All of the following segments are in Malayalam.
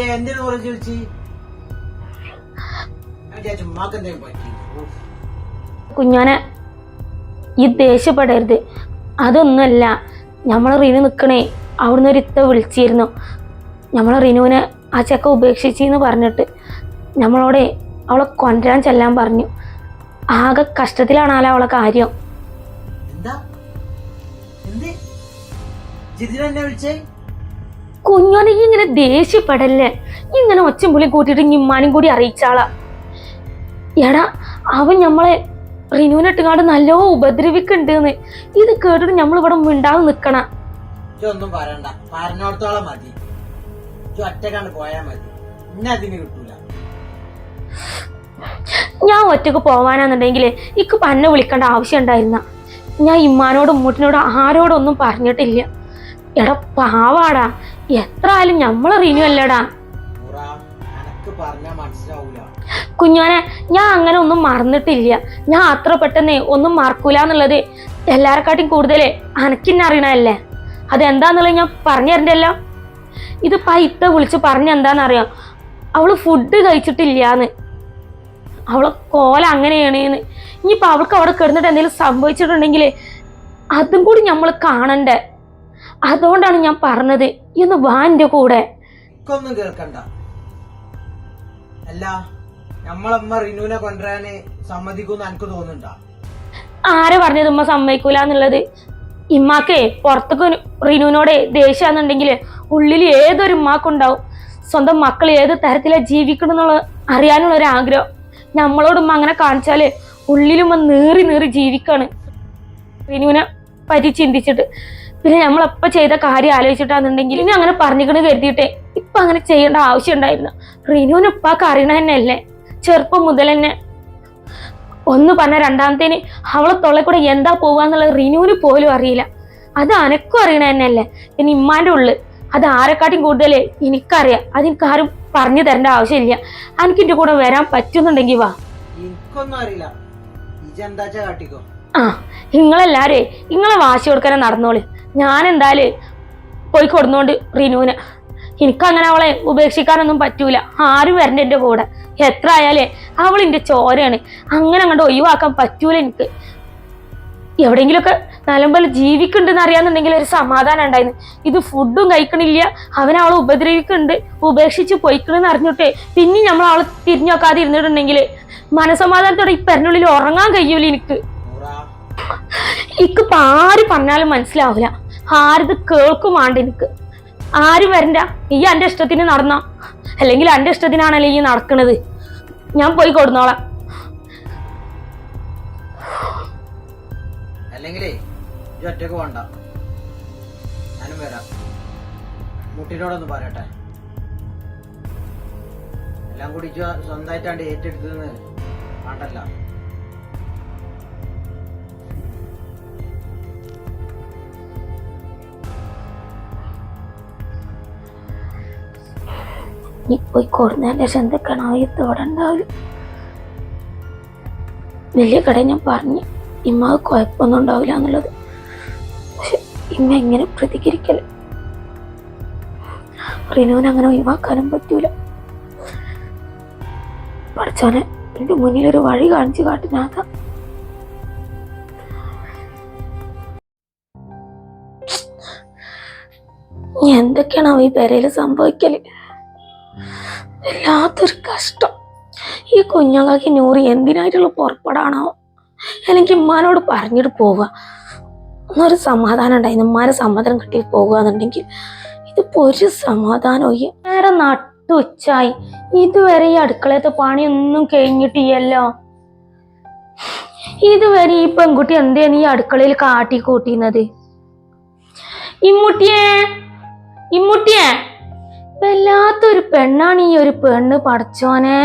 എന്തേ എന്തിനു കുറച്ച് ചോദിച്ചു. കുഞ്ഞോനെ ഈ ദേഷ്യപ്പെടരുത്. അതൊന്നുമല്ല നമ്മൾ റിനു നിൽക്കണേ അവിടുന്ന് ഒരു ഇത്ത വിളിച്ചിരുന്നു. നമ്മൾ റിനുവിനെ ആ ചെക്ക ഉപേക്ഷിച്ചെന്ന് പറഞ്ഞിട്ട് നമ്മളോടെ അവളെ കൊണ്ടുവരാൻ ചെല്ലാൻ പറഞ്ഞു. ആകെ കഷ്ടത്തിലാണല്ലോ അവളെ കാര്യം. എന്താ? എന്ത്? ജിതിന് വിളിച്ചേ? കുഞ്ഞോനെ ഇങ്ങനെ ദേഷ്യപ്പെടല്ലേ? ഇങ്ങനെ ഒച്ചും പുളി കൂട്ടിയിട്ട് ഇമ്മാനും കൂടി അറിയിച്ചാളാ. എടാ അവൻ നമ്മളെ റിനുവിനെ നല്ല നല്ലോ ഉപദ്രവിക്കുന്നുണ്ടെന്ന്. ഇത് കേട്ടിട്ട് നമ്മൾ ഇവിടെ മിണ്ടാതെ നിക്കണ. ഒന്നും പറയണ്ട. പറഞ്ഞോടത്തോളം മതി. പോയാ മതി. ഇന്നെ അതിന് കിട്ടൂല. ഞാൻ ഒറ്റയ്ക്ക് പോവാനാന്നുണ്ടെങ്കിൽ ഇക്ക് പന്നെ വിളിക്കേണ്ട ആവശ്യം ഉണ്ടായിരുന്ന. ഞാൻ ഇമ്മാനോടും ഉമ്മൂട്ടിനോടും ആരോടൊന്നും പറഞ്ഞിട്ടില്ല. എടാ പാവാടാ. എത്ര ആയാലും നമ്മളെ റിനു അല്ലടാ. കുഞ്ഞോനെ ഞാൻ അങ്ങനെ ഒന്നും മറന്നിട്ടില്ല. ഞാൻ അത്ര പെട്ടെന്ന് ഒന്നും മറക്കൂല എന്നുള്ളത് എല്ലാരെക്കാട്ടും കൂടുതൽ അനക്കിന്നെ അറിയണല്ലേ അതെന്താന്നുള്ളത് ഞാൻ പറഞ്ഞു തരണ്ടല്ലോ? ഇത് പൈത്ത വിളിച്ച് പറഞ്ഞ എന്താണെന്നറിയാം അവൾ ഫുഡ് കഴിച്ചിട്ടില്ലാന്ന്. അവളെ കോല അങ്ങനെയാണ് ഇനിയിപ്പൊ അവൾക്ക് അവിടെ കിടന്നിട്ട് എന്തെങ്കിലും സംഭവിച്ചിട്ടുണ്ടെങ്കിൽ അതും കൂടി നമ്മൾ കാണണ്ടേ? അതുകൊണ്ടാണ് ഞാൻ പറഞ്ഞത് ഇന്ന് വാ എന്റെ കൂടെ. ഒന്നും കേൾക്കണ്ട. അല്ല നമ്മളമ്മ റിനുവിനെ കൊണ്ടുവരാന് സമ്മതിക്കൂന്ന് എനിക്ക് തോന്നുന്നുണ്ടാ. ആരെ പറഞ്ഞത് ഉമ്മ സമ്മതിക്കൂല എന്നുള്ളത്? ഇമ്മാക്കേ പുറത്തേക്ക് റിനുവിനോടെ ദേഷ്യാന്നുണ്ടെങ്കിൽ ഉള്ളിൽ ഏതൊരു ഉമ്മാക്കുണ്ടാവും സ്വന്തം മക്കൾ ഏത് തരത്തിലാണ് ജീവിക്കണം എന്നുള്ള അറിയാനുള്ള ഒരു ആഗ്രഹം. നമ്മളോട് ഉമ്മ അങ്ങനെ കാണിച്ചാൽ ഉള്ളിലുമ്മ നീറി നീറി ജീവിക്കാണ്. റിനുവിനെ പറ്റി ചിന്തിച്ചിട്ട്. പിന്നെ നമ്മളെപ്പ ചെയ്ത കാര്യം ആലോചിച്ചിട്ടാന്നുണ്ടെങ്കിൽ ഇനി അങ്ങനെ പറഞ്ഞിക്കണ് കരുതിയിട്ടേ ഇപ്പൊ അങ്ങനെ ചെയ്യേണ്ട ആവശ്യം ഉണ്ടായിരുന്നു റിനുവിന് ഉപ്പാക്ക് അറിയണ തന്നെയല്ലേ? ചെറുപ്പം മുതൽ തന്നെ. ഒന്ന് പറഞ്ഞ രണ്ടാമത്തേന് അവളെ തൊള്ളെ കൂടെ എന്താ പോവാന്നുള്ളത് റിനുവിന് പോലും അറിയില്ല. അത് അനക്കും അറിയണ തന്നെയല്ലേ? പിന്നെ ഇമ്മാന്റെ ഉള്ളു. അത് ആരെക്കാട്ടും കൂടുതൽ എനിക്കറിയാം. അതെനിക്ക് ആരും പറഞ്ഞു തരേണ്ട ആവശ്യമില്ല. എനിക്ക് എന്റെ കൂടെ വരാൻ പറ്റുന്നുണ്ടെങ്കിൽ വാ. എനിക്കൊന്നും അറിയില്ല. ആ നിങ്ങളെല്ലാരേ നിങ്ങളെ വാശി കൊടുക്കാനെ നടന്നോളി. ഞാൻ എന്തായാലും പോയി കൊടുന്നോണ്ട് റിനുവിനെ. എനിക്കങ്ങനെ അവളെ ഉപേക്ഷിക്കാനൊന്നും പറ്റൂല. ആരും വരണ്ട എന്റെ കൂടെ. എത്ര ആയാലേ അവൾ എന്റെ ചോരയാണ്. അങ്ങനെ അങ്ങോട്ട് ഒഴിവാക്കാൻ പറ്റൂല എനിക്ക്. എവിടെയെങ്കിലുമൊക്കെ നല്ലപോലെ ജീവിക്കുന്നുണ്ടെന്ന് അറിയാന്നുണ്ടെങ്കിൽ ഒരു സമാധാനം ഉണ്ടായിരുന്നു. ഇത് ഫുഡും കഴിക്കണില്ല. അവനവളെ അവളെ ഉപദ്രവിക്കുന്നുണ്ട്. ഉപേക്ഷിച്ച് പോയിക്കണെന്ന് അറിഞ്ഞിട്ടേ പിന്നെ നമ്മൾ അവളെ തിരിഞ്ഞു നോക്കാതെ ഇരുന്നിട്ടുണ്ടെങ്കിൽ മനസമാധാനത്തോടെ ഈ പെരനുള്ളിൽ ഉറങ്ങാൻ കഴിയൂല എനിക്ക്. ഇക്കിപ്പോ ആര് പറഞ്ഞാലും മനസ്സിലാവില്ല ആരിത് കേൾക്കും വേണ്ട എനിക്ക്. ആരും വരണ്ട. ഈ എന്റെ ഇഷ്ടത്തിന് നടന്ന. അല്ലെങ്കിൽ എന്റെ ഇഷ്ടത്തിനാണല്ലേ ഈ നടക്കണത്. ഞാൻ പോയി കൊടുന്നോളാം. അല്ലെങ്കിലേ ഇജ്ജ് ഒറ്റയ്ക്ക് വേണ്ട ഞാനും വരാം. മുട്ടിനോടൊന്ന് പറയട്ടെ. എല്ലാം കൂടി സ്വന്തമായിട്ടാണ്ട് ഏറ്റെടുത്തതെന്ന് വേണ്ടല്ല. നീ പോയി കൊടുന്നതിന്റെ ശേഷം എന്തൊക്കെയാണ് ആ തോടെ ഉണ്ടാവില്ല വലിയ കട ഞാൻ പറഞ്ഞു. ഇമ്മ കുഴപ്പമൊന്നും ഉണ്ടാവില്ല എന്നുള്ളത്. പക്ഷെ ഇമ്മ എങ്ങനെ പ്രതികരിക്കൽ? റിനുവിന് അങ്ങനെ ഒഴിവാക്കാനും പറ്റൂല. പഠിച്ചോനെ എന്റെ മുന്നിൽ ഒരു വഴി കാണിച്ചു കാട്ടുന്നാഥ ഇനി എന്തൊക്കെയാണ് ഈ പെരയിൽ സംഭവിക്കൽ? വല്ലാത്തൊരു കഷ്ടം. ഈ കുഞ്ഞുങ്ങൾക്ക് നൂറി എന്തിനായിട്ടുള്ള പുറപ്പെടാണോ? എനിക്ക് ഉമ്മാനോട് പറഞ്ഞിട്ട് പോവുക. ഒന്നൊരു സമാധാനം ഉണ്ടായിരുന്നു ഉമ്മാരെ സമാധാനം കിട്ടി പോകുക എന്നുണ്ടെങ്കിൽ ഇതിപ്പോ ഒരു സമാധാനമായി നേരെ നട്ടുച്ചായി ഇതുവരെ ഈ അടുക്കളയത്തെ പണിയൊന്നും കഴിഞ്ഞിട്ടില്ലല്ലോ. ഇതുവരെ ഈ പെൺകുട്ടി എന്തേന്ന് ഈ അടുക്കളയിൽ കാട്ടിക്കൂട്ടിയുന്നത് ഇമ്മുട്ടിയേ ഇമ്മുട്ടിയേ. വല്ലാത്തൊരു പെണ്ണാണ് ഈ ഒരു പെണ്ണ് പഠിച്ചോനെ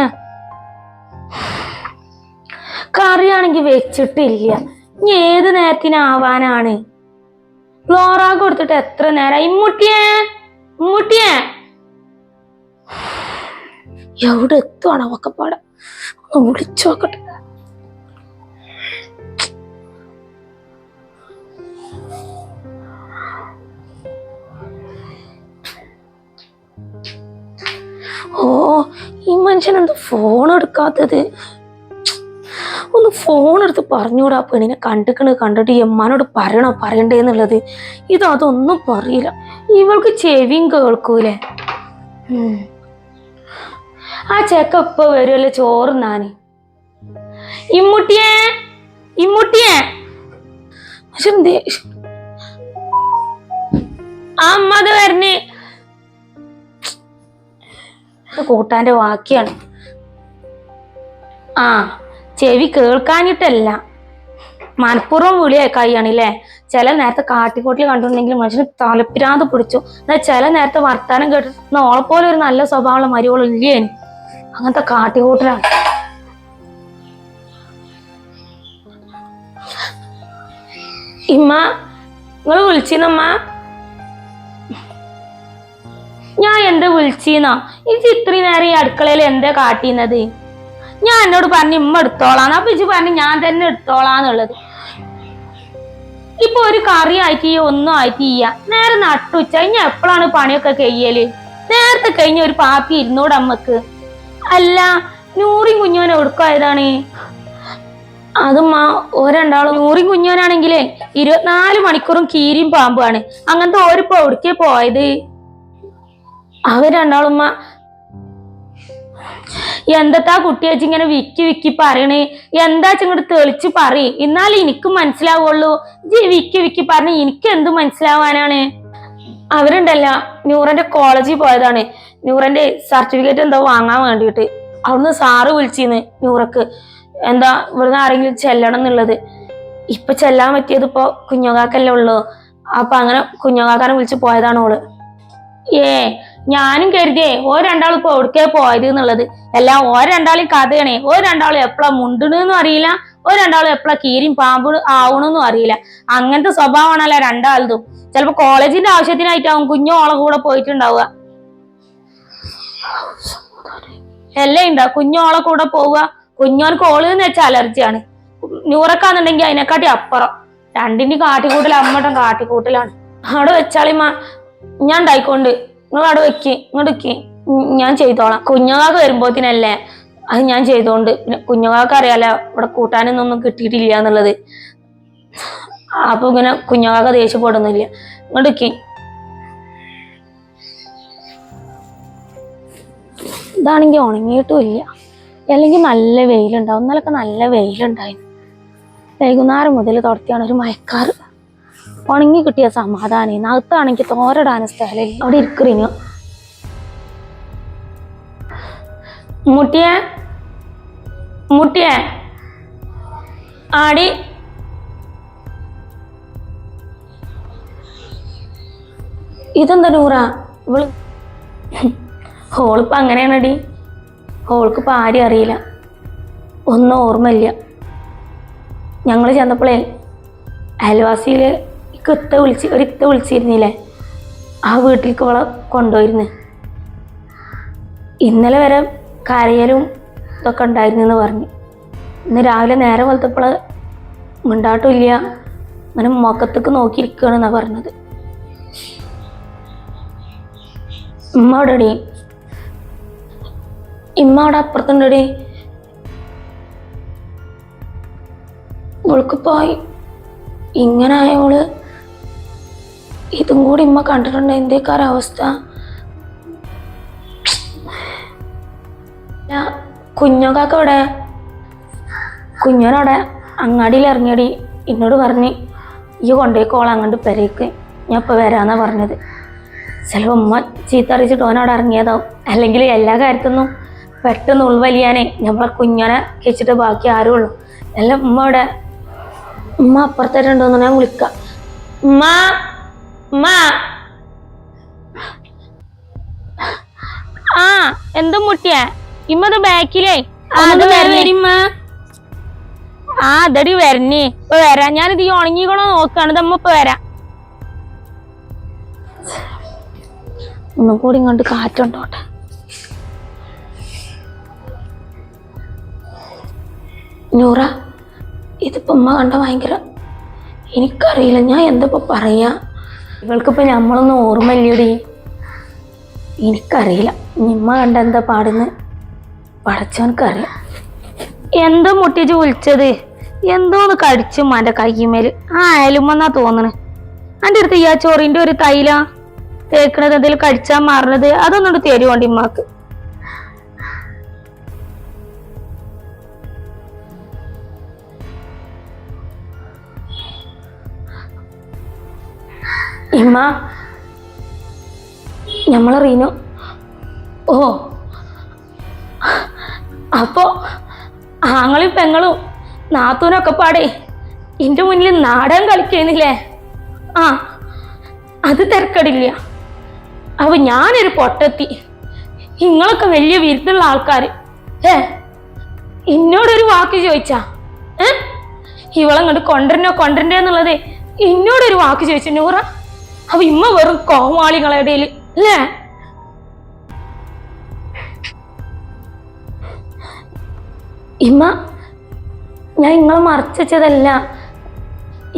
കറിയാണെങ്കി വെച്ചിട്ടില്ല. ഇനി ഏത് നേരത്തിനാവാനാണ്? ഫ്ലോറാ കൊടുത്തിട്ട് എത്ര നേരം? ഇമ്മുട്ടിയേ ഇമ്മുട്ടിയേ എവിടെ എത്തുവാണ് അവക്കപ്പാടെ? ഒന്ന് വിളിച്ചു നോക്കട്ടെ. ഓ ഈ മനുഷ്യൻ എന്താ ഫോൺ എടുക്കാത്തത്? ഒന്ന് ഫോൺ എടുത്ത് പറഞ്ഞൂടാ പെണ്ണിനെ കണ്ടിക്കണ് കണ്ടിട്ട് എമ്മാനോട് പറയണോ പറയണ്ടേ എന്നുള്ളത്. ഇത് അതൊന്നും പറയില്ല. ഇവൾക്ക് ചെവിയും കേൾക്കൂലേ. ആ ചെക്ക ഇപ്പൊ വരുമല്ലോ ചോറ് നാന് ഇമ്മുട്ടിയേ ഇമ്മുട്ടിയേ. പക്ഷെ എന്തേ? ആ അമ്മ അത് വരണേ. കൂട്ടാന്റെ വാക്കിയാണ് ആ ചെവി കേൾക്കാനിട്ടല്ല മനഃപൂർവം വിളിയായി കൈയാണില്ലേ ചില നേരത്തെ കാട്ടിക്കോട്ടിൽ കണ്ടിട്ടുണ്ടെങ്കിൽ മനുഷ്യന് തലപ്പിരാന്ത് പിടിച്ചു. എന്നാൽ ചില നേരത്തെ വർത്താനം ഓളെ പോലെ ഒരു നല്ല സ്വഭാവമുള്ള മരുവോളം അങ്ങനത്തെ കാട്ടിക്കൂട്ടിലാണ് ഇമ്മ നിങ്ങൾ വിളിച്ചിന്നമ്മ എന്താ വിളിച്ചീന്നോ? ഇത് ഇത്രയും നേരം ഈ അടുക്കളയിൽ എന്താ കാട്ടിന്നത്? ഞാൻ എന്നോട് പറഞ്ഞു ഇമ്മ എടുത്തോളാന്ന് അപ്പൊ ഇജ്ജ് പറഞ്ഞു ഞാൻ തന്നെ എടുത്തോളാന്നുള്ളത്. ഇപ്പൊ ഒരു കറി ആയിട്ട് ഈ ഒന്നും ആയിട്ട് ചെയ്യ നേരെ നട്ടുച്ച ഇനി എപ്പോഴാണ് പണിയൊക്കെ കഴിയൽ? നേരത്തെ കഴിഞ്ഞ ഒരു പാപ്പി ഇരുന്നൂടെ അമ്മയ്ക്ക്. അല്ല നൂറി കുഞ്ഞോനെ ഒടുക്കായതാണ് അതുമ്മ ഒരണ്ടാളും നൂറി കുഞ്ഞോനാണെങ്കിലേ ഇരുപത്തിനാല് മണിക്കൂറും കീരിയും പാമ്പാണ് അങ്ങനത്തെ ഓരിപ്പോ ഒടുക്കേ പോയത്? അവർ രണ്ടാളുമ്മ എന്തത്താ കുട്ടി ഇങ്ങനെ വിക്കി വിക്കി പറയണേ? എന്താ ഇങ്ങോട്ട് തെളിച്ച് പറയ്? എന്നാലും എനിക്ക് മനസ്സിലാവുള്ളൂ. ജി വിക്കി വിക്കി പറഞ്ഞ എനിക്ക് എന്ത് മനസ്സിലാവാനാണ്? അവരുണ്ടല്ല ന്യൂറന്റെ കോളേജിൽ പോയതാണ്. ന്യൂറന്റെ സർട്ടിഫിക്കറ്റ് എന്തോ വാങ്ങാൻ വേണ്ടിയിട്ട്. അവിടുന്ന് സാറ് വിളിച്ചിന്ന് ന്യൂറക്ക് എന്താ ഇവിടുന്ന് ആരെങ്കിലും ചെല്ലണം എന്നുള്ളത്. ഇപ്പൊ ചെല്ലാൻ പറ്റിയത് ഇപ്പൊ കുഞ്ഞുകാക്കല്ലേ ഉള്ളു. അപ്പൊ അങ്ങനെ കുഞ്ഞുകാക്കാനെ വിളിച്ച് പോയതാണ് ഏ ഞാനും കരുതിയേ ഓ രണ്ടാളും ഇപ്പൊ എവിടേക്കാ പോയത് എന്നുള്ളത്. എല്ലാം ഓ രണ്ടാളും കഥയാണേ. ഓ രണ്ടാളും എപ്പോഴാ മുണ്ടണെന്നും അറിയില്ല. ഓ രണ്ടാളും എപ്പോഴാ കീരിയും പാമ്പ് ആവണമെന്നും അറിയില്ല. അങ്ങനത്തെ സ്വഭാവമാണല്ലോ രണ്ടാളതും ചിലപ്പോ കോളേജിന്റെ ആവശ്യത്തിനായിട്ടാവും കുഞ്ഞു ഓളെ കൂടെ പോയിട്ടുണ്ടാവുക. എല്ലാം ഉണ്ടാ കുഞ്ഞോളെ കൂടെ പോവുക. കുഞ്ഞോനക്ക് ഓൾ എന്ന് വെച്ചാൽ അലർജിയാണ്. നൂറക്കാന്നുണ്ടെങ്കിൽ അതിനെക്കാട്ടി അപ്പുറം. രണ്ടിന്റെ കാട്ടിക്കൂട്ടൽ അമ്മട്ടും കാട്ടിക്കൂട്ടലാണ്. അവിടെ വെച്ചാളിമ്മ ഞാൻ ഉണ്ടായിക്കൊണ്ട് നിങ്ങൾ അവിടെ വെക്ക് ഇങ്ങോട്ട് വെക്ക്. ഞാൻ ചെയ്തോളാം. കുഞ്ഞുകാക്ക് വരുമ്പോത്തിനല്ലേ അത് ഞാൻ ചെയ്തോണ്ട്. പിന്നെ കുഞ്ഞുകാക്ക് അറിയാലോ ഇവിടെ കൂട്ടാനൊന്നും കിട്ടിയിട്ടില്ല എന്നുള്ളത്. അപ്പൊ ഇങ്ങനെ കുഞ്ഞുകാക്ക ദേഷ്യപ്പെടുന്നില്ല. ഇങ്ങോട്ട് വെക്ക്. ഇതാണെങ്കിൽ ഉണങ്ങിയിട്ടും ഇല്ല. അല്ലെങ്കിൽ നല്ല വെയിലുണ്ടാവും. ഇന്നലൊക്കെ നല്ല വെയിലുണ്ടായിരുന്നു. വൈകുന്നേരം മുതൽ തുടത്തിയാണ് ഒരു മയക്കാറ് ഉണങ്ങി കിട്ടിയ സമാധാനം. നകത്താണെങ്കിൽ തോരടാനും സ്ഥലമില്ല. അവിടെ ഇരിക്കുറിഞ്ഞു. മുട്ടിയെ മുട്ടിയെ. ആടി. ഇതെന്താ നൂറ? ഇവൾ ഹോളിപ്പോ അങ്ങനെയാണടി. ഹോൾക്ക് ആരും അറിയില്ല. ഒന്നും ഓർമ്മയില്ല. ഞങ്ങൾ ചെന്നപ്പോഴേ അയൽവാസിയിൽ ഇത്ത വിളിച്ച് ഒരിക്ക വിളിച്ചിരുന്നില്ലേ? ആ വീട്ടിലേക്ക് അവളെ കൊണ്ടുപോയിരുന്നു. ഇന്നലെ വരെ കരയലും ഇതൊക്കെ ഉണ്ടായിരുന്നു എന്ന് പറഞ്ഞു. ഇന്ന് രാവിലെ നേരെ പോലത്തപ്പോൾ മിണ്ടാട്ടും ഇല്ല. അങ്ങനെ മുഖത്തേക്ക് നോക്കിയിരിക്കുകയാണെന്നാ പറഞ്ഞത്. ഉമ്മ അവിടെ ഇമ്മ അവിടെ അപ്പുറത്തുണ്ടടി? ഇവൾക്കിപ്പോയി ഇങ്ങനെ ആയോൾ ഇതും കൂടി ഇമ്മ കണ്ടിട്ടുണ്ട് എന്തേക്കാര അവസ്ഥ? കുഞ്ഞോക്കാക്ക അവിടെ കുഞ്ഞോനവിടെ. അങ്ങാടിയിൽ ഇറങ്ങിയടി. എന്നോട് പറഞ്ഞ് ഈ കൊണ്ടേക്കോളാം അങ്ങോട്ട് പെരേക്ക്. ഞാൻ ഇപ്പൊ വരാന്നാ പറഞ്ഞത്. ചിലപ്പോൾ ഉമ്മ ചീത്ത അറിയിച്ചിട്ട് ഓനവിടെ ഇറങ്ങിയതാവും. അല്ലെങ്കിൽ എല്ലാ കാര്യത്തൊന്നും പെട്ടെന്ന് ഉൾവലിയാനേ. നമ്മളെ കുഞ്ഞനെ കഴിച്ചിട്ട് ബാക്കി ആരും ഉള്ളൂ. എല്ലാം ഉമ്മ അവിടെ ഉമ്മ അപ്പുറത്തേട്ടുണ്ടോന്ന് ഞാൻ വിളിക്കാം. ഉമ്മ! ഉമ്മ. ആ എന്തും മുട്ടിയ? ഇമ്മത് ബാക്കിലേ. അത് ആ അതടി വരണേ. ഇപ്പൊ വരാ. ഞാനിത് ഈ ഉണങ്ങിക്കണോ നോക്കാണ്. നമ്മ ഇപ്പൊ വരാം. ഒന്നും കൂടി ഇങ്ങോട്ട് കാറ്റുണ്ടോട്ടെ. നൂറ ഇതിപ്പോ ഉമ്മ കണ്ട ഭയങ്കര എനിക്കറിയില്ല. ഞാൻ എന്തപ്പോ പറയാ? ഇവൾക്കിപ്പോ നമ്മളൊന്നും ഓർമ്മയില്ലടി? എനിക്കറിയില്ല. നിമ്മ കണ്ട എന്താ പാടുന്ന് പടച്ചവനക്കറിയാം എന്തോ മുട്ടിച്ച് വിളിച്ചത്. എന്തോന്ന് കടിച്ചു മാന്റെ കയ്യുമേൽ ആ അയലുമെന്നാ തോന്നണ്. എന്റെ അടുത്ത് ഈ ആ ചോറിന്റെ ഒരു തൈല തേക്കണത് എന്തെങ്കിലും കടിച്ചാൽ മാറണത് അതൊന്നും തരുവോണ്ട് ഇമ്മാക്ക്? ഇമ്മ. നമ്മളെ ഓ. അപ്പോ ആങ്ങളും പെങ്ങളും നാത്തൂനൊക്കെ പാടേ എന്റെ മുന്നിൽ നാടകം കളിക്കുന്നില്ലേ? ആ അത് തിരക്കടില്ല. അപ്പൊ ഞാനൊരു പൊട്ടത്തി. നിങ്ങളൊക്കെ വലിയ വിരുദ്ധുള്ള ആൾക്കാർ ഏ എന്നോടൊരു വാക്ക് ചോദിച്ചാ? ഏ? ഇവളങ്ങോട്ട് കൊണ്ടുവരണോ കൊണ്ടുവരണ്ടേ എന്നുള്ളത് എന്നോടൊരു വാക്ക് ചോദിച്ചു നൂറ? അപ്പൊ ഇമ്മ വെറും കോമാളികളെ ഇടയിൽ അല്ലേ? ഇമ്മ ഞാൻ നിങ്ങളെ മറച്ചു വെച്ചതല്ല.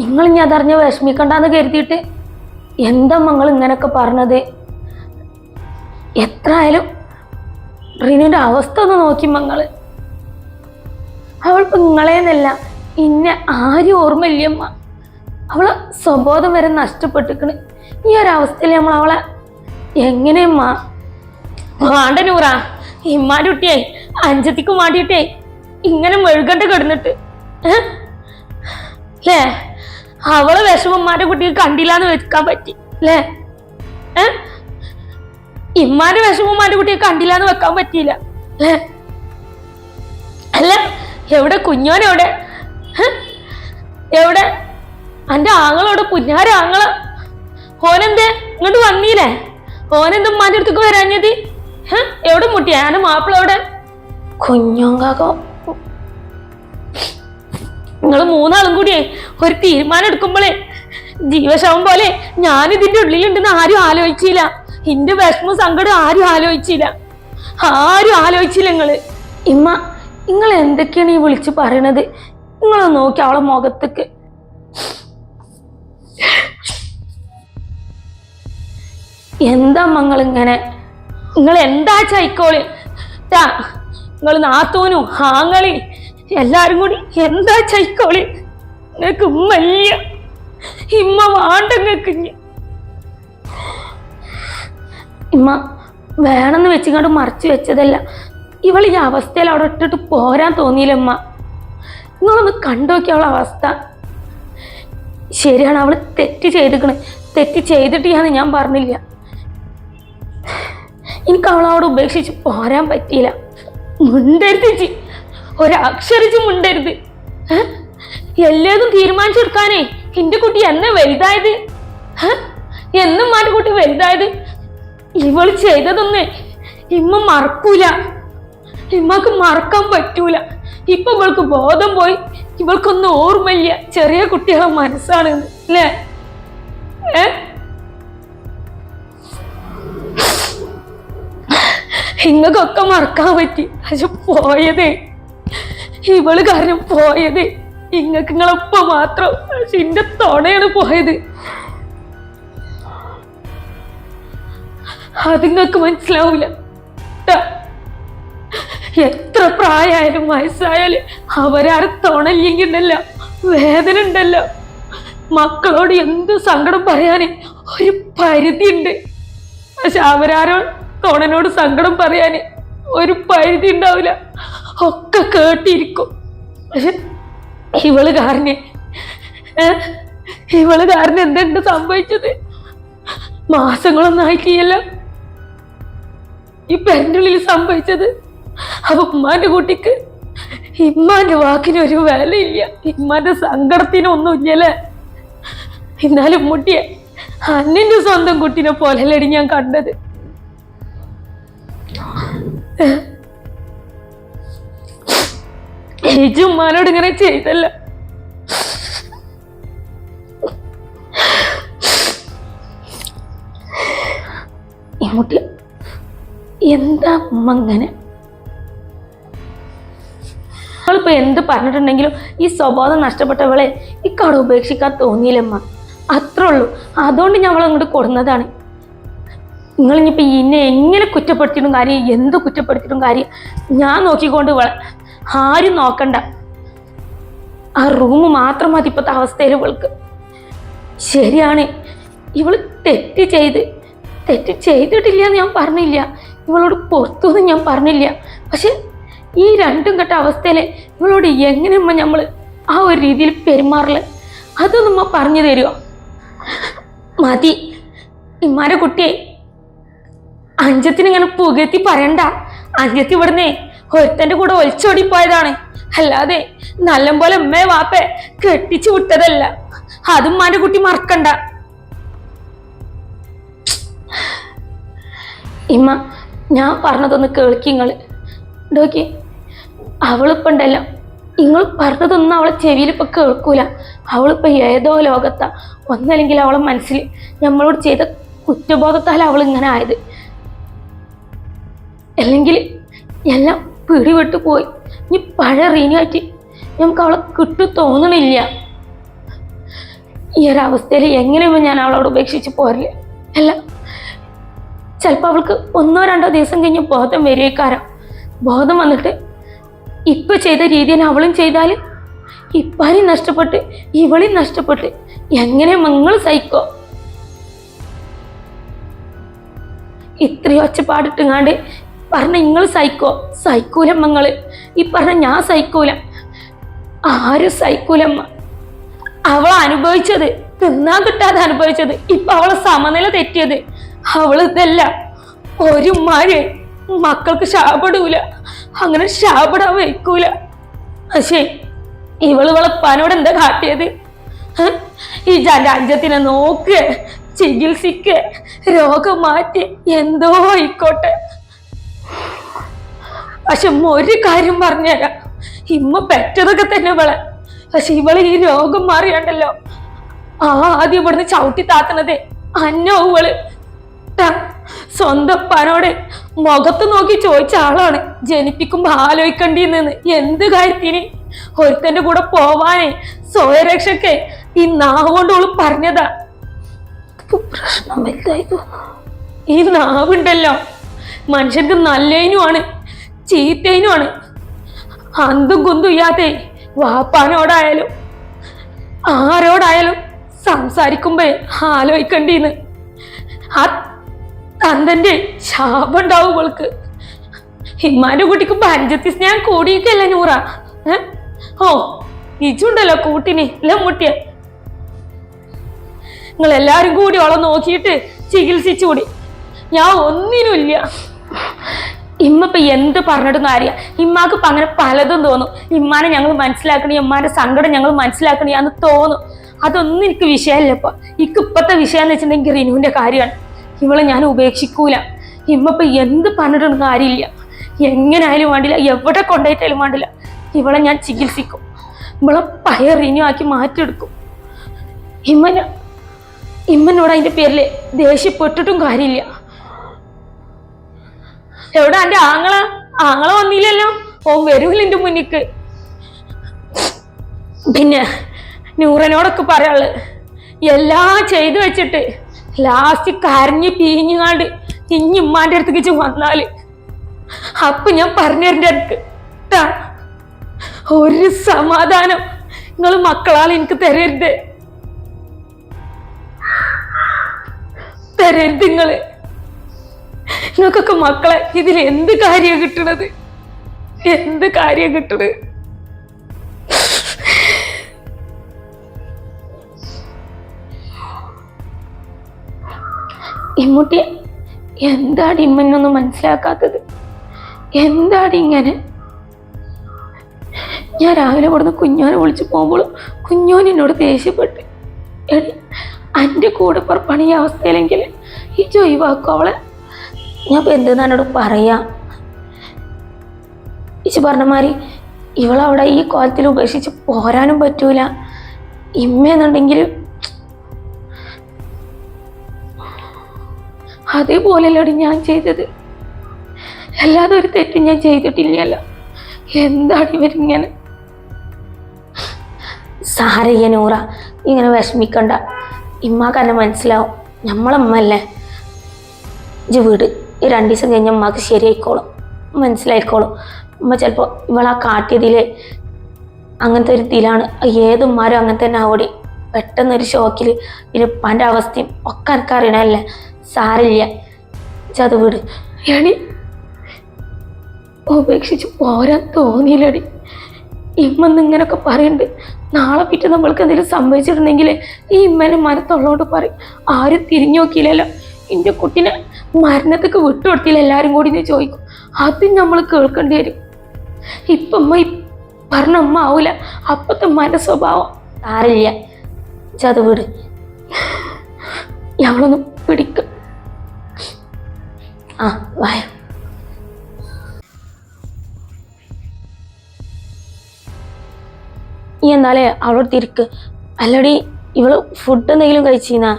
നിങ്ങൾ ഇനി അതറിഞ്ഞ് വിഷമിക്കണ്ടെന്ന് കരുതിയിട്ട് എന്താ മങ്ങൾ ഇങ്ങനെയൊക്കെ പറഞ്ഞത്? എത്ര ആയാലും റിനുവിന്റെ അവസ്ഥ ഒന്ന് നോക്കി മങ്ങൾ അവൾക്ക് നിങ്ങളേന്നല്ല ഇന്നെ ആരും ഓർമ്മയില്ലമ്മ അവളെ സ്വബോധം വരെ നഷ്ടപ്പെട്ടിക്കണ്. ഈ ഒരു അവസ്ഥയിൽ നമ്മൾ അവളെ എങ്ങനെയമ്മാ വേണ്ട നൂറ. ഇമ്മാന്റെ കുട്ടിയെ അഞ്ചത്തിക്കും വേണ്ടിയിട്ടേ ഇങ്ങനെ മെഴുകണ്ട കിടന്നിട്ട്. ഏ? ല്ലേ? അവളെ വിഷമന്മാരുടെ കുട്ടിയെ കണ്ടില്ലാന്ന് വെക്കാൻ പറ്റി. അല്ലേ ഏ? ഇമ്മാന്റെ വിഷമന്മാരുടെ കുട്ടിയെ കണ്ടില്ലാന്ന് വെക്കാൻ പറ്റിയില്ല. ല്ലേ? അല്ല എവിടെ കുഞ്ഞോനെവിടെ? എവിടെ? അന്റെ ആങ്ങളോട് പുന്നാര ആങ്ങള ഓനെന്തേ? ഇങ്ങോട്ട് വന്നീലേ? ഓനെന്ത് ഉമ്മാന്റെ അടുത്തേക്ക് വരാഞ്ഞത്? എവിടെ മുട്ടിയ? ഞാനും മാപ്പിള എവിടെ? കുഞ്ഞോങ്കാക്കോ നിങ്ങൾ മൂന്നാളും കൂടിയേ ഒരു തീരുമാനം എടുക്കുമ്പോഴേ ജീവശവം പോലെ ഞാൻ ഇതിന്റെ ഉള്ളിലുണ്ടെന്ന് ആരും ആലോചിച്ചില്ല. എന്റെ വിഷമ സങ്കടം ആരും ആലോചിച്ചില്ല. ആരും ആലോചിച്ചില്ല നിങ്ങൾ. ഇമ്മ നിങ്ങൾ എന്തൊക്കെയാണ് ഈ വിളിച്ച് പറയണത്? നിങ്ങൾ നോക്കി അവളെ മുഖത്തേക്ക്. എന്താ മങ്ങൾ ഇങ്ങനെ? നിങ്ങൾ എന്താ ചൈക്കോളി നിങ്ങൾ നാത്തൂനും ആങ്ങളി എല്ലാരും കൂടി എന്താ ചൈക്കോളി നിങ്ങൾക്ക് ഉമ്മല്ല ഇമ്മ വാണ്ടങ്ങൾക്ക് ഇമ്മ വേണമെന്ന് വെച്ചിങ്ങോട്ട് മറച്ചു വെച്ചതല്ല. ഇവൾ ഈ അവസ്ഥയിൽ അവിടെ ഇട്ടിട്ട് പോരാൻ തോന്നിയില്ലമ്മ നിങ്ങളൊന്ന് കണ്ടോക്കി അവളെ അവസ്ഥ. ശരിയാണ് അവൾ തെറ്റ് ചെയ്തിക്കണ്. തെറ്റ് ചെയ്തിട്ടില്ലാന്ന് ഞാൻ പറഞ്ഞില്ല. എനിക്ക് അവളവിടെ ഉപേക്ഷിച്ച് പോരാൻ പറ്റിയില്ല. മുണ്ടരുത് ചി ഒരക്ഷരിച്ച് മുണ്ടരുത്? എല്ലാതും തീരുമാനിച്ചെടുക്കാനേ എന്റെ കുട്ടി എന്നെ വലുതായത്? എന്നും മാറ്റ കുട്ടി വലുതായത്? ഇവൾ ചെയ്തതൊന്ന് ഇമ്മ മറക്കൂല. ഇമ്മക്ക് മറക്കാൻ പറ്റൂല. ഇപ്പൊ ഇവൾക്ക് ബോധം പോയി. ഇവൾക്കൊന്നും ഓർമ്മയില്ല. ചെറിയ കുട്ടികളെ മനസ്സാണ് അല്ലേ? ഏ? ഇങ്ങക്കൊക്കെ മറക്കാൻ പറ്റി. പക്ഷെ പോയതേ. ഇവൾ കാരണം പോയത്. ഇങ്ങക്ക് നിങ്ങളൊപ്പം മാത്രം. പക്ഷെ എന്റെ തൊണയാണ് പോയത്. അത് മനസ്സിലാവൂല. മനസ്സിലാവില്ല എത്ര പ്രായമായാലും വയസ്സായാലും അവരാരും തൊണല്ലെങ്കിൽ ഉണ്ടല്ലോ വേദന ഉണ്ടല്ലോ. മക്കളോട് എന്ത് സങ്കടം പറയാന് ഒരു പരിധി ഉണ്ട് പക്ഷെ അവരാരോ തോണനോട് സങ്കടം പറയാൻ ഒരു പരിധി ഉണ്ടാവില്ല. ഒക്കെ കേട്ടിരിക്കും. പക്ഷെ ഇവൾ കാരണം? ഇവൾ കാരണം എന്തുണ്ട് സംഭവിച്ചത്? മാസങ്ങളൊന്നും ആയിട്ടില്ല ഈ പെരന്റെ ഉള്ളിൽ സംഭവിച്ചത്? അപ്പൊ ഉമ്മാന്റെ കുട്ടിക്ക് ഇമ്മാന്റെ വാക്കിന് ഒരു വിലയില്ല. ഇമ്മാന്റെ സങ്കടത്തിനൊന്നും ഇല്ലല്ലേ എന്നാലും മുട്ടിയെ അന്നിന്റെ സ്വന്തം കുട്ടിനെ പോലെയല്ലടി ഞാൻ കണ്ടത്. ഏജുമ്മാനോട് ഇങ്ങനെ ചെയ്തല്ല. ഈ എന്താ ഉമ്മ ഇങ്ങനെ? നമ്മളിപ്പോ എന്ത് പറഞ്ഞിട്ടുണ്ടെങ്കിലും ഈ സ്വഭാവം നഷ്ടപ്പെട്ടവളെ ഇക്കവിടെ ഉപേക്ഷിക്കാൻ തോന്നിയില്ലമ്മ. അത്രേ ഉള്ളൂ. അതുകൊണ്ട് ഞങ്ങൾ അങ്ങോട്ട് കൊടുന്നതാണ്. നിങ്ങൾ ഇനിയിപ്പോൾ എന്നെ എങ്ങനെ കുറ്റപ്പെടുത്തിയിട്ടും കാര്യം എന്ത് കുറ്റപ്പെടുത്തിയിട്ടും കാര്യം ഞാൻ നോക്കിക്കൊണ്ട് ആരും നോക്കണ്ട. ആ റൂം മാത്രം മതി ഇപ്പോഴത്തെ അവസ്ഥയിൽ ഇവൾക്ക്. ശരിയാണ്. ഇവൾ തെറ്റ് ചെയ്ത് തെറ്റ് ചെയ്തിട്ടില്ല എന്ന് ഞാൻ പറഞ്ഞില്ല. ഇവളോട് പുറത്തുനിന്ന് ഞാൻ പറഞ്ഞില്ല. പക്ഷെ ഈ രണ്ടും കെട്ട അവസ്ഥയിൽ ഇവളോട് എങ്ങനെയമ്മ നമ്മൾ ആ ഒരു രീതിയിൽ പെരുമാറില്ല അതൊന്നും ഉമ്മ പറഞ്ഞു തരുമോ മതി. ഇമ്മാരെ കുട്ടിയെ അഞ്ചത്തിന് ഇങ്ങനെ പുകഴ്ത്തി പറയണ്ട. അഞ്ചത്തി ഇവിടുന്നേ ഒരുത്തന്റെ കൂടെ ഒളിച്ചോടി പോയതാണ് അല്ലാതെ നല്ലപോലെ ഉമ്മേ വാപ്പെ കെട്ടിച്ചു വിട്ടതല്ല. അതും മാന്റെ കുട്ടി മറക്കണ്ട. ഇമ്മ ഞാൻ പറഞ്ഞതൊന്ന് കേൾക്കി നിങ്ങൾ ഡോക്കി അവളിപ്പോ ഉണ്ടല്ലോ. നിങ്ങൾ പറഞ്ഞതൊന്നും അവളെ ചെവിയിൽ ഇപ്പൊ കേൾക്കൂല. അവളിപ്പോ ഏതോ ലോകത്താ. ഒന്നല്ലെങ്കിൽ അവളെ മനസ്സിൽ നമ്മളോട് ചെയ്ത കുറ്റബോധത്താൽ അവൾ ഇങ്ങനെ ആയത്. അല്ലെങ്കിൽ എല്ലാം പിടിവിട്ട് പോയി. ഇനി പഴയ റീനായിട്ട് നമുക്ക് അവളെ കിട്ടു തോന്നണില്ല. ഈ ഒരു അവസ്ഥയിൽ എങ്ങനെയും ഞാൻ അവളോട് ഉപേക്ഷിച്ച് പോരില്ല. അല്ല ചിലപ്പോൾ അവൾക്ക് ഒന്നോ രണ്ടോ ദിവസം കഴിഞ്ഞ് ബോധം വരികക്കാരം ബോധം വന്നിട്ട് ഇപ്പം ചെയ്ത രീതിയിൽ അവളും ചെയ്താൽ ഇപ്പാനും നഷ്ടപ്പെട്ട് ഇവളും നഷ്ടപ്പെട്ട് എങ്ങനെ മങ്ങൾ സഹിക്കോ? ഇത്രയും ഒച്ചപ്പാടിട്ടുങ്ങാണ്ട് പറഞ്ഞ നിങ്ങൾ സൈക്കോ സൈക്കൂലമ്മങ്ങൾ ഈ പറഞ്ഞ ഞാൻ സൈക്കൂലം ആരും സൈക്കൂലമ്മ അവൾ അനുഭവിച്ചത് തിന്നാൻ കിട്ടാതെ അനുഭവിച്ചത് ഇപ്പൊ അവളെ സമനില തെറ്റിയത്. അവൾ ഇതല്ല. ഒരു മാരെ മക്കൾക്ക് ശാപടൂല. അങ്ങനെ ശാപടാൻ വയ്ക്കൂല. പക്ഷേ ഇവൾ ഇവളെപ്പാനോട് എന്താ കാട്ടിയത്? ഈ രാജ്യത്തിനെ നോക്ക് ചികിത്സിക്ക് രോഗം മാറ്റി എന്തോ ആയിക്കോട്ടെ. പക്ഷെ ഒരു കാര്യം പറഞ്ഞുതരാം ഇമ്മ പെറ്റതൊക്കെ തന്നെ ഇവളെ. പക്ഷെ ഇവൾ ഈ രോഗം മാറിയാണ്ടല്ലോ. ആ ആദ്യം ഇവിടുന്ന് ചവിട്ടി താത്തണതേ അന്നോ ഇവൾ. സ്വന്തം പനോടെ മുഖത്ത് നോക്കി ചോദിച്ച ആളാണ്. ജനിപ്പിക്കുമ്പോ ആലോചിക്കണ്ടിന്ന് എന്ത് കാര്യത്തിന്? ഒരുത്തന്റെ കൂടെ പോവാനേ സ്വയരക്ഷക്കെ ഈ നാവ് കൊണ്ട് ഓൾ പറഞ്ഞതാ. പ്രശ്നം വലുതായത് ഈ നാവുണ്ടല്ലോ. മനുഷ്യർക്ക് നല്ലതിനുമാണ് ചീത്തതിനുമാണ് അന്തും കുന്തും ഇല്ലാത്തേ വാപ്പാനോടായാലും ആരോടായാലും സംസാരിക്കുമ്പോ ആലോചിക്കണ്ടീന്ന്. ആ തന്തന്റെ ശാപം ഉണ്ടാവും ഇവൾക്ക്. ഹിമാന്റെ കുട്ടിക്ക് പഞ്ചത്തി സ്നേഹം കൂടിയിട്ടല്ല നൂറ? ഓ ഇജുണ്ടല്ലോ കൂട്ടിന് എല്ലാം മുട്ടിയ. നിങ്ങൾ എല്ലാരും കൂടി അവളെ നോക്കിയിട്ട് ചികിത്സിച്ചുകൂടി. ഞാൻ ഒന്നിനുമില്ല. ഇമ്മ ഇപ്പൊ എന്ത് പറഞ്ഞിട്ടൊന്നും കാര്യ. ഇമ്മാക്ക് ഇപ്പൊ അങ്ങനെ പലതും തോന്നും. ഇമ്മാനെ ഞങ്ങൾ മനസ്സിലാക്കണേ ഇമ്മാന്റെ സങ്കടം ഞങ്ങൾ മനസ്സിലാക്കണേ എന്ന് തോന്നും. അതൊന്നും എനിക്ക് വിഷയമല്ല ഇപ്പൊ. എനിക്ക് ഇപ്പത്തെ വിഷയം എന്ന് വെച്ചിട്ടുണ്ടെങ്കിൽ റിനുവിന്റെ കാര്യമാണ്. ഇവളെ ഞാൻ ഉപേക്ഷിക്കൂല. ഇമ്മ ഇപ്പൊ എന്ത് പറഞ്ഞിട്ടൊന്നും കാര്യമില്ല. എങ്ങനായാലും വേണ്ടില്ല എവിടെ കൊണ്ടായിട്ടാലും വേണ്ടില്ല. ഇവളെ ഞാൻ ചികിത്സിക്കും. ഇവളെ പയർ റിനു ആക്കി മാറ്റിയെടുക്കും. ഇമ്മന ഇമ്മനോട് അതിന്റെ പേരിൽ ദേഷ്യപ്പെട്ടിട്ടും കാര്യമില്ല. എവിടെ എന്റെ ആങ്ങള? ആങ്ങള വന്നില്ലല്ലോ. ഓ വരൂല എന്റെ മുന്നിക്ക്. പിന്നെ നൂറനോടൊക്കെ പറയാൾ എല്ലാം ചെയ്തു വെച്ചിട്ട് ലാസ്റ്റ് കരഞ്ഞ് പീഞ്ഞുകാണ്ട് ഇഞ്ഞി ഉമ്മാന്റെ അടുത്തേക്ക് വന്നാൽ. അപ്പൊ ഞാൻ പറഞ്ഞു അടുത്ത് ഒരു സമാധാനം നിങ്ങൾ മക്കളാൽ എനിക്ക് തരരുത്. തരരുത് നിങ്ങൾ. നിങ്ങൾക്കൊക്കെ മക്കളെ ഇതിൽ എന്ത് കാര്യം കിട്ടണത്? എന്ത് കാര്യം കിട്ടണത്? ഇമ്മൂട്ടി എന്താണ് ഇമ്മനൊന്നും മനസ്സിലാക്കാത്തത്? എന്താണ് ഇങ്ങനെ? ഞാൻ രാവിലെ കൊടുന്ന് കുഞ്ഞോനെ വിളിച്ച് പോകുമ്പോൾ കുഞ്ഞോൻ എന്നോട് ദേഷ്യപ്പെട്ട്. എടി എന്റെ കൂടെ പുറപ്പാണ് ഈ അവസ്ഥയിലെങ്കിൽ ഈ ജോയിവാക്കും അവളെ. ഞാൻ ഇപ്പം എന്തെന്ന് എന്നോട് പറയാം. ഇച്ചു പറഞ്ഞ മാതിരി ഇവളവിടെ ഈ കോലത്തിൽ ഉപേക്ഷിച്ച് പോരാനും പറ്റൂല. ഇമ്മയെന്നുണ്ടെങ്കിൽ അതേപോലെയല്ലോടി ഞാൻ ചെയ്തത്. അല്ലാതെ ഒരു തെറ്റും ഞാൻ ചെയ്തിട്ടില്ലല്ലോ. എന്താണ് ഇവരിങ്ങനെ? സാരയ്യ നൂറ ഇങ്ങനെ വിഷമിക്കണ്ട. ഇമ്മാക്ക് എന്നെ മനസ്സിലാവും. നമ്മളമ്മല്ലേ ഇജ് വീട്. ഈ രണ്ട് ദിവസം കഴിഞ്ഞ അമ്മയ്ക്ക് ശരിയായിക്കോളും മനസ്സിലായിക്കോളും. അമ്മ ചിലപ്പോൾ ഇവളാ കാട്ടിയതിൽ അങ്ങനത്തെ ഒരു ഇതിലാണ്. ഏതുമാരും അങ്ങനെ തന്നെ ആവടി. പെട്ടെന്നൊരു ഷോക്കിൽ പിന്നെ ഉപ്പാന്റെ അവസ്ഥയും ഒക്കെ എനിക്ക് അറിയണല്ലേ സാരില്ല ചത് വീട്. എടി ഉപേക്ഷിച്ച് പോരാൻ തോന്നിയില്ലടി. ഇമ്മന്ന് ഇങ്ങനൊക്കെ പറയുന്നുണ്ട് നാളെ പിറ്റേ നമ്മൾക്ക് എന്തെങ്കിലും സംഭവിച്ചിട്ടുണ്ടെങ്കിൽ ഈ ഇമ്മേനെ മനത്തുള്ളതുകൊണ്ട് പറയും. ആരും തിരിഞ്ഞു നോക്കിയില്ലല്ലോ. എന്റെ കുട്ടീനെ മരണത്തേക്ക് വിട്ടുകൊടുത്തില്ല എല്ലാവരും കൂടി എന്ന് ചോദിക്കും. അതും നമ്മൾ കേൾക്കേണ്ടി വരും. ഇപ്പം അമ്മ പറഞ്ഞ അമ്മ ആവൂല. അപ്പത്തെ ഉമ്മാന്റെ സ്വഭാവം ചത് വീട്. ഞങ്ങളൊന്നും പിടിക്കും. ആ വായ. നീ എന്നാലേ അവളോട് തിരിക്ക് അല്ലടി ഇവൾ ഫുഡ് എന്തെങ്കിലും കഴിച്ചീന്നാ?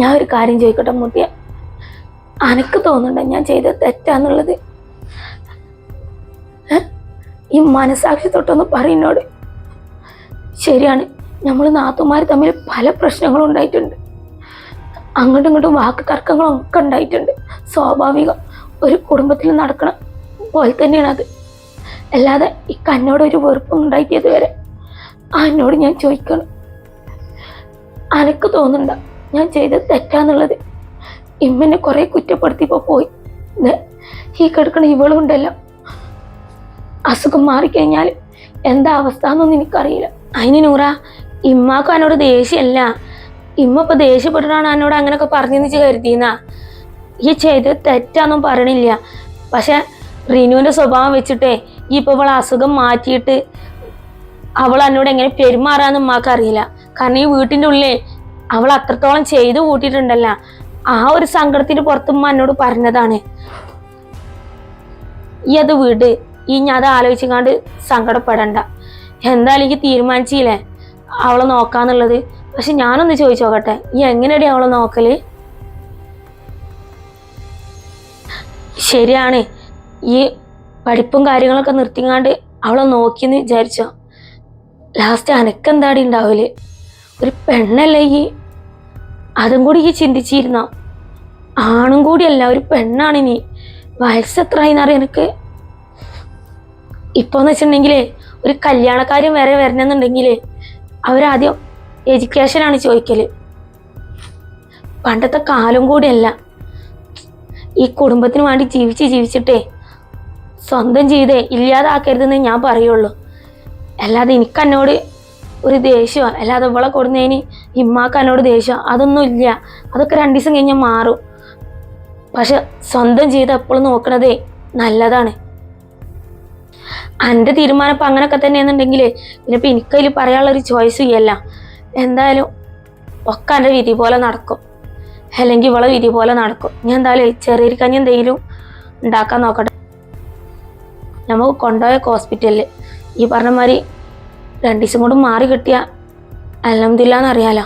ഞാൻ ഒരു കാര്യം ചോദിക്കട്ടെ മുട്ടിയ അനക്ക് തോന്നുന്നുണ്ട് ഞാൻ ചെയ്ത തെറ്റാന്നുള്ളത്. ഈ മനസാക്ഷി തൊട്ടൊന്ന് പറയുന്നോട് ശരിയാണ് നമ്മൾ നാത്തുമാർ തമ്മിൽ പല പ്രശ്നങ്ങളും ഉണ്ടായിട്ടുണ്ട്. അങ്ങോട്ടും ഇങ്ങോട്ടും വാക്ക് തർക്കങ്ങളും ഒക്കെ ഉണ്ടായിട്ടുണ്ട്. സ്വാഭാവികം ഒരു കുടുംബത്തിൽ നടക്കണ പോലെ തന്നെയാണ് അത്. അല്ലാതെ ഈ കന്നോട് ഒരു വെറുപ്പും ഉണ്ടായിട്ടത് വരെ എന്നോട് ഞാൻ ചോദിക്കണം. അനക്ക് തോന്നുന്നുണ്ട ഞാൻ ചെയ്തത് തെറ്റാന്നുള്ളത്. ഇമ്മനെ കുറെ കുറ്റപ്പെടുത്തിയപ്പോ പോയി. ഈ കിടക്കണ ഇവളുണ്ടല്ലോ. അസുഖം മാറിക്കഴിഞ്ഞാൽ എന്താ അവസ്ഥ എന്നൊന്നും എനിക്കറിയില്ല. അതിന് നൂറ ഇമ്മാക്ക് എന്നോട് ദേഷ്യമല്ല ഇമ്മ ഇപ്പൊ ദേഷ്യപ്പെട്ടിട്ടാണ് എന്നോട് അങ്ങനെയൊക്കെ പറഞ്ഞെന്ന് കരുതിയെന്നാ. ഈ ചെയ്ത് തെറ്റാന്നും പറയണില്ല. പക്ഷെ റിനുവിന്റെ സ്വഭാവം വെച്ചിട്ടേ ഈ ഇപ്പൊ ഇവളെ അസുഖം മാറ്റിയിട്ട് അവൾ എന്നോട് എങ്ങനെ പെരുമാറാന്ന് ഉമ്മാക്ക് അറിയില്ല. കാരണം ഈ വീട്ടിന്റെ ഉള്ളിൽ അവൾ അത്രത്തോളം ചെയ്തു കൂട്ടിയിട്ടുണ്ടല്ല. ആ ഒരു സങ്കടത്തിന് പുറത്തുമ്മ എന്നോട് പറഞ്ഞതാണ്. ഈ അത് വിട്. ഈ ഞാൻ അത് ആലോചിക്കാണ്ട് സങ്കടപ്പെടണ്ട. എന്തായാലും എനിക്ക് തീരുമാനിച്ചില്ലേ? അവളെ നോക്കാന്നുള്ളത്. പക്ഷെ ഞാനൊന്ന് ചോദിച്ചു നോക്കട്ടെ ഈ എങ്ങനെയടി അവളെ നോക്കൽ? ശരിയാണ്. ഈ പഠിപ്പും കാര്യങ്ങളൊക്കെ നിർത്തിങ്ങാണ്ട് അവളെ നോക്കിയെന്ന് വിചാരിച്ചോ. ലാസ്റ്റ് അനക്കെന്താടി ഉണ്ടാവൽ? ഒരു പെണ്ണല്ലേ ഈ അതും കൂടി ഈ ചിന്തിച്ചിരുന്ന. ആണും കൂടിയല്ല ഒരു പെണ്ണാണ് ഇനി. വയസ്സ് എത്രയെന്നറിയാം എനിക്ക്. ഇപ്പോന്ന് വെച്ചിട്ടുണ്ടെങ്കിലേ ഒരു കല്യാണക്കാരൻ വരെ വരണമെന്നുണ്ടെങ്കിൽ അവരാദ്യം എഡ്യൂക്കേഷനാണ് ചോദിക്കൽ. പണ്ടത്തെ കാലം കൂടിയല്ല. ഈ കുടുംബത്തിന് വേണ്ടി ജീവിച്ച് ജീവിച്ചിട്ടേ സ്വന്തം ചെയ്തേ ഇല്ലാതാക്കരുതെന്ന് ഞാൻ പറയുള്ളൂ. അല്ലാതെ എനിക്ക് എന്നോട് ഒരു ദേഷ്യമാണ്. അല്ലാതെ ഇവളെ കൊടുന്നതിന് ഇമ്മാക്ക് എന്നോട് ദേഷ്യം. അതൊന്നും ഇല്ല. അതൊക്കെ രണ്ടു ദിവസം കഴിഞ്ഞാൽ മാറും. പക്ഷെ സ്വന്തം ചെയ്ത് എപ്പോഴും നോക്കണതേ നല്ലതാണ്. എന്റെ തീരുമാനം ഇപ്പം അങ്ങനെയൊക്കെ തന്നെയാണെന്നുണ്ടെങ്കിൽ പിന്നെ ഇപ്പം എനിക്കതിൽ പറയാനുള്ളൊരു ചോയ്സ് ഇല്ല. എന്തായാലും ഒക്കെ എന്റെ വിധി പോലെ നടക്കും. അല്ലെങ്കിൽ ഇവളെ വിധി പോലെ നടക്കും. ഞാൻ എന്തായാലും ചെറിയൊരു കഞ്ഞി എന്തെങ്കിലും ഉണ്ടാക്കാൻ നോക്കട്ടെ. നമുക്ക് കൊണ്ടുപോയ ഹോസ്പിറ്റലിൽ ഈ പറഞ്ഞ മാതിരി രണ്ട് ദിവസം കൊണ്ട് മാറി കിട്ടിയ അലഹമില്ലാന്ന് അറിയാലോ.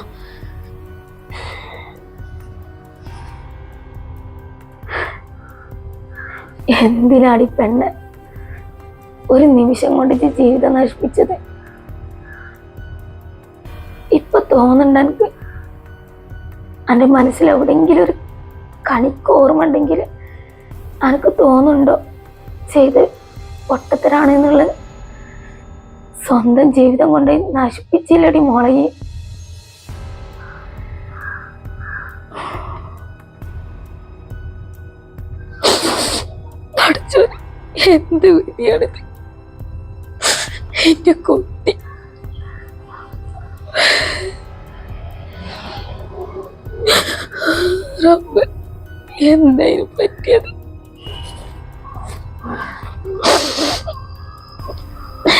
എന്തിനാടി പെണ്ണ് ഒരു നിമിഷം കൊണ്ട് ജീവിതം നശിപ്പിച്ചത്? ഇപ്പൊ തോന്നുന്നുണ്ട് എനിക്ക് എന്റെ മനസ്സിൽ എവിടെയെങ്കിലും ഒരു കണിക്ക് ഉണ്ടെങ്കിൽ എനിക്ക് തോന്നുന്നുണ്ടോ ചെയ്ത് പൊട്ടത്തരാണെന്നുള്ളത് സ്വന്തം ജീവിതം കൊണ്ട് നശിപ്പിച്ചില്ലടി മോളയെ എന്ത് വിധിയാണിത് എന്റെ കുട്ടി. റബ്ബ് എന്തായാലും പറ്റിയത്?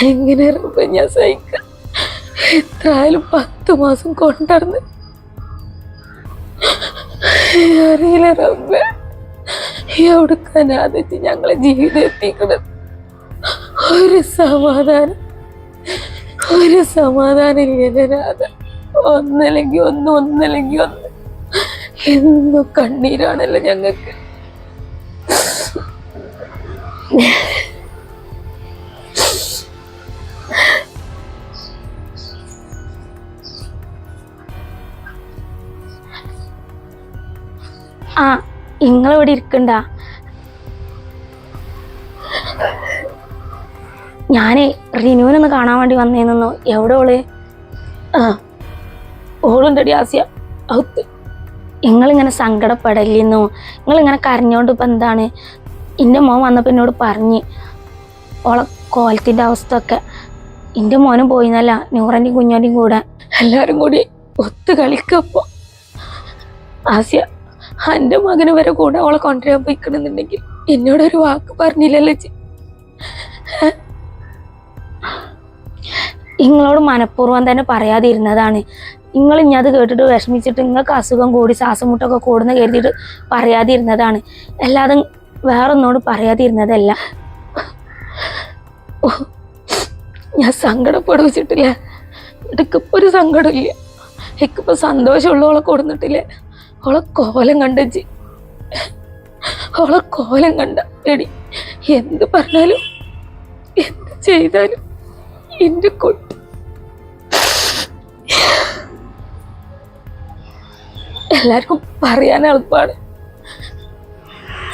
എങ്ങനെ ഞാൻ സഹിക്കാം. എത്രയായാലും പത്ത് മാസം കൊണ്ടടന്ന്. അറിയില്ല റബ്ബേ. എവിടുക്കാനാദിച്ച് ഞങ്ങളെ ജീവിതം എത്തിക്കണത്? ഒരു സമാധാനം. ഒരു സമാധാനം ഇല്ല രാധ ഒന്നല്ലെങ്കിൽ ഒന്ന് ഒന്നല്ലെങ്കിൽ ഒന്ന്. എന്നും കണ്ണീരാണല്ലോ ഞങ്ങൾക്ക്. ആ നിങ്ങളിവിടെ ഇരിക്കണ്ട. ഞാനേ റിനുവിനൊന്ന് കാണാൻ വേണ്ടി വന്നേന്നു എവിടെ ഓൾ? ആ ഓളുണ്ടടി ആസ്യ നിങ്ങളിങ്ങനെ സങ്കടപ്പെടലിന്നു നിങ്ങളിങ്ങനെ കരഞ്ഞോണ്ട് ഇപ്പം എന്താണ്? എന്റെ മോൻ വന്നപ്പോൾ എന്നോട് പറഞ്ഞ് ഓളെ കോലത്തിന്റെ അവസ്ഥ ഒക്കെ എന്റെ മോനും പോയിന്നല്ല നൂറന്റെയും കുഞ്ഞോന്റെയും കൂടെ. എല്ലാവരും കൂടി ഒത്തു കളിക്കപ്പോ. ആസ്യ എന്റെ മകന് വരെ കൂടെ അവളെ കൊണ്ടുവരാൻ പോയിക്കണമെന്നുണ്ടെങ്കിൽ എന്നോടൊരു വാക്ക് പറഞ്ഞില്ലല്ലോ ചി. നിങ്ങളോട് മനഃപൂർവം തന്നെ പറയാതിരുന്നതാണ്. നിങ്ങൾ ഇനി അത് കേട്ടിട്ട് വിഷമിച്ചിട്ട് നിങ്ങൾക്ക് അസുഖം കൂടി ശ്വാസം മുട്ടൊക്കെ കൂടുന്ന കരുതിയിട്ട് പറയാതിരുന്നതാണ്. അല്ലാതെ വേറൊന്നോട് പറയാതിരുന്നതല്ല. ഞാൻ സങ്കടപ്പെടുവിച്ചിട്ടില്ല എനിക്കിപ്പോൾ ഒരു സങ്കടമില്ല എനിക്കിപ്പോൾ സന്തോഷമുള്ളവളെ കൊടുന്നിട്ടില്ല അവളെ കോലം കണ്ടച്ച് അവളെ കോലം കണ്ട. എടി എന്ത് പറഞ്ഞാലും എന്ത് ചെയ്താലും എന്റെ കൊട്ടി എല്ലാവർക്കും പറയാൻ എളുപ്പമാണ്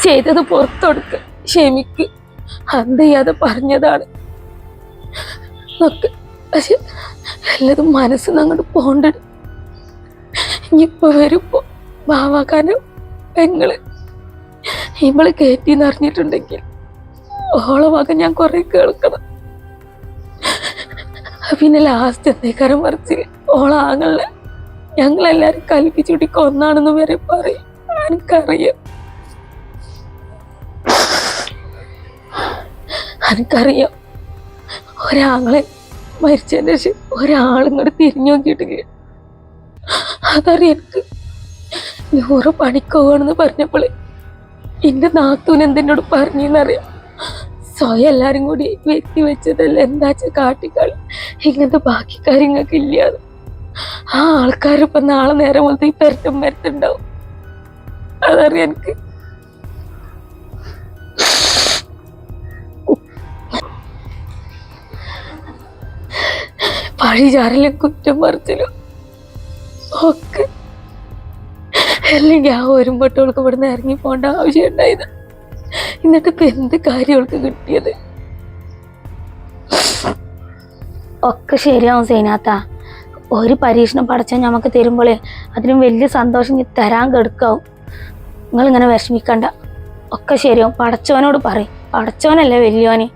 ചെയ്തത് പുറത്തെടുക്ക് ക്ഷമിക്ക് അന്ത് ചെയ്യാതെ പറഞ്ഞതാണ്. പക്ഷെ എല്ലാതും മനസ്സിൽ നിന്ന് അങ്ങോട്ട് പോണ്ടത് ഇനിയിപ്പോ വരുമ്പോ ബാവാക്കാനും പെങ്ങൾ. ഇവൾ കയറ്റിന്ന് അറിഞ്ഞിട്ടുണ്ടെങ്കിൽ ഓളെ ഞാൻ കുറെ കേൾക്കണം. പിന്നെ ലാസ്റ്റ് എന്തേക്കാരം മറിച്ച്? ഓളാങ്ങളെ ഞങ്ങളെല്ലാരും കൽപ്പിച്ചുട്ടി കൊന്നാണെന്ന് വരെ പറയും. എനിക്കറിയാം എനിക്കറിയാം ഒരാങ്ങളെ മരിച്ചതിന് ശേഷം ഒരാളിങ്ങോട്ട് തിരിഞ്ഞു നോക്കിയിട്ടില്ല? അതറിയാം എനിക്ക്. നൂറ് പണിക്കോവാണെന്ന് പറഞ്ഞപ്പോൾ എന്റെ നാത്തൂൻ എന്തിനോട് പറഞ്ഞെന്നറിയാം? സ്വയം എല്ലാരും കൂടി വ്യക്തി വെച്ചതല്ല എന്താച്ച കാട്ടിക്കളി ഇങ്ങനത്തെ ബാക്കി കാര്യങ്ങൾക്ക് ഇല്ലാതെ. ആ ആൾക്കാരിപ്പോ നാളെ നേരം മുതൽ ഈ പെരട്ടും പെരട്ടുണ്ടാവും. അതറിയാം എനിക്ക്? പഴി ചാരലും കുറ്റം പറിച്ചിലും ഒക്കെ അല്ലെങ്കിൽ ആ വരുമ്പോട്ടോൾക്ക് ഇവിടുന്ന് ഇറങ്ങി പോകേണ്ട ആവശ്യം ഉണ്ടായത് എന്നിട്ട് ഇപ്പൊ എന്ത് കാര്യം അവൾക്ക് കിട്ടിയത്? ഒക്കെ ശരിയാവും സൈനാത്ത. ഒരു പരീക്ഷണം പഠിച്ചാൽ നമുക്ക് തരുമ്പോളേ അതിനും വലിയ സന്തോഷം തരാൻ കെടുക്കാവും. നിങ്ങളിങ്ങനെ വിഷമിക്കണ്ട. ഒക്കെ ശരിയാവും. പടച്ചവനോട് പറയും. പടച്ചവനല്ലേ വലിയോനെ